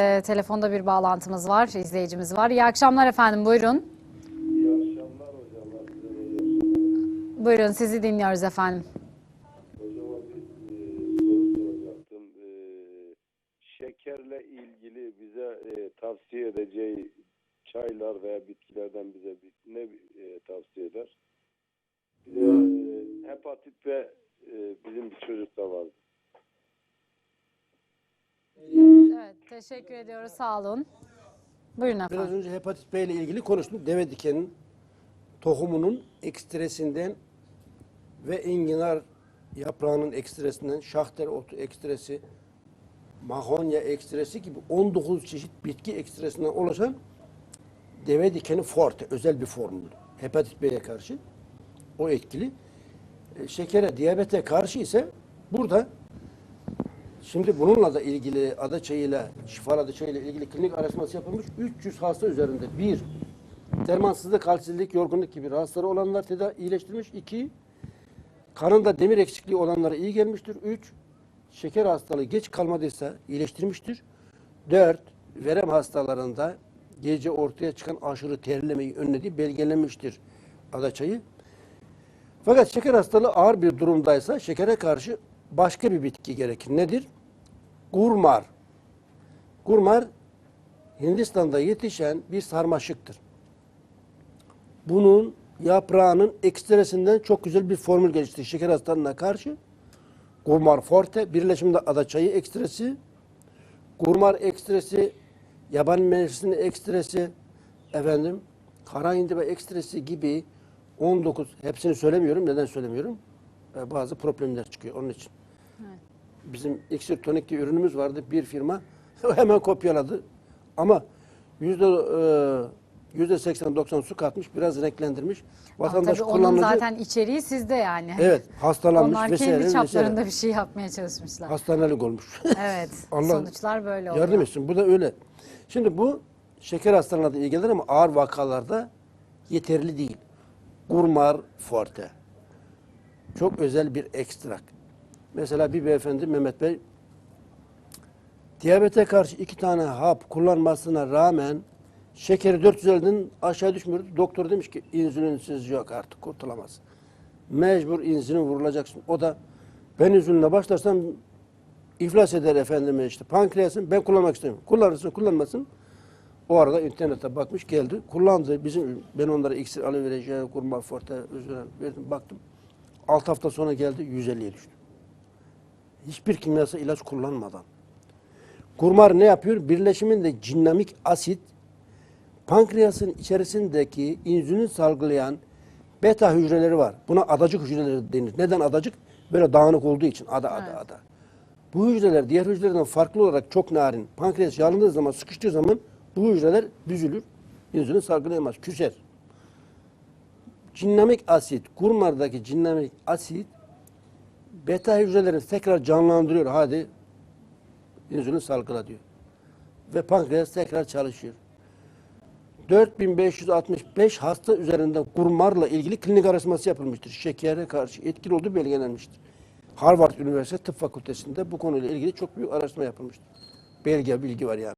Ee, telefonda bir bağlantımız var, izleyicimiz var. İyi akşamlar efendim, buyurun. İyi akşamlar hocam. Buyurun, sizi dinliyoruz efendim. Hocama bir e, soru soracaktım. E, şekerle ilgili bize e, tavsiye edeceği çaylar veya bitkilerden bize ne e, tavsiye eder? Bir de e, hepatit ve e, bizim bir çocuk da vardı. Teşekkür ediyoruz, sağ olun. Buyurun Biraz efendim. önce hepatit B ile ilgili konuştum. Deve dikeninin tohumunun ekstresinden ve enginar yaprağının ekstresinden, şahter otu ekstresi, mahonya ekstresi gibi 19 çeşit bitki ekstresinden oluşan deve dikeni forte, özel bir formül. Hepatit B'ye karşı o etkili. E, Şekere, diyabete karşı ise burada Şimdi bununla da ilgili ada çayıyla, şifalı ada çayıyla ilgili klinik araştırması yapılmış. 300 hasta üzerinde bir, dermansızlık, halsizlik, yorgunluk gibi rahatsızları olanlar tedavi iyileştirmiş. İki, kanında demir eksikliği olanlara iyi gelmiştir. Üç, şeker hastalığı geç kalmadıysa iyileştirmiştir. Dört, verem hastalarında gece ortaya çıkan aşırı terlemeyi önlediği belgelenmiştir ada çayı. Fakat şeker hastalığı ağır bir durumdaysa şekere karşı başka bir bitki gerekir. Nedir? Gurmar. Gurmar Hindistan'da yetişen bir sarmaşıktır. Bunun yaprağının ekstresinden çok güzel bir formül gelişti şeker hastalığına karşı. Gurmar forte, birleşimde adaçayı ekstresi, gurmar ekstresi, yaban mersini ekstresi, efendim, kara indiba ekstresi gibi 19, hepsini söylemiyorum. Neden söylemiyorum? Ee, bazı problemler çıkıyor onun için. Bizim iksir tonik diye ürünümüz vardı. Bir firma hemen kopyaladı. Ama yüzde e, yüzde 80-90 su katmış, biraz renklendirmiş. Ama Vatandaş tabii onun zaten içeriği sizde yani. evet hastalanmış Onlar vesaire kendi çaplarında vesaire. bir şey yapmaya çalışmışlar. Hastanelik olmuş. Evet, Allah sonuçlar böyle oluyor. Yardım etsin. Bu da öyle. Şimdi bu şeker hastalarına da iyi gelir ama ağır vakalarda yeterli değil. Gurmar forte. Çok özel bir ekstrak. Mesela bir beyefendi Mehmet Bey diyabete karşı iki tane hap kullanmasına rağmen şekeri 450'den aşağı düşmüyordu. Doktor demiş ki insülinsiz yok artık kurtulamaz. Mecbur insülin vurulacaksın. O da ben insülinle başlarsam iflas eder efendime işte pankreasın ben kullanmak istemiyorum. Kullanırsın kullanmasın. O arada internete bakmış geldi. Kullandı. Bizim ben onlara iksir alıvereceğim, kurma forte özüren verdim baktım. 6 hafta sonra geldi 150'ye düştü. Hiçbir kimyasal ilaç kullanmadan. Kurmar ne yapıyor? Birleşiminde cinnamik asit pankreasın içerisindeki insülin salgılayan beta hücreleri var. Buna adacık hücreleri denir. Neden adacık? Böyle dağınık olduğu için ada ada Evet. ada. Bu hücreler diğer hücrelerden farklı olarak çok narin. Pankreas yağlandığı zaman, sıkıştığı zaman bu hücreler büzülür. İnsülin salgılayamaz, küser. Cinnamik asit, kurmardaki cinnamik asit beta hücrelerini tekrar canlandırıyor. Hadi insülin salgıla diyor. Ve pankreas tekrar çalışıyor. 4565 hasta üzerinde kurmarla ilgili klinik araştırması yapılmıştır. Şekere karşı etkili olduğu belgelenmiştir. Harvard Üniversitesi Tıp Fakültesi'nde bu konuyla ilgili çok büyük araştırma yapılmıştır. Belge, bilgi var yani.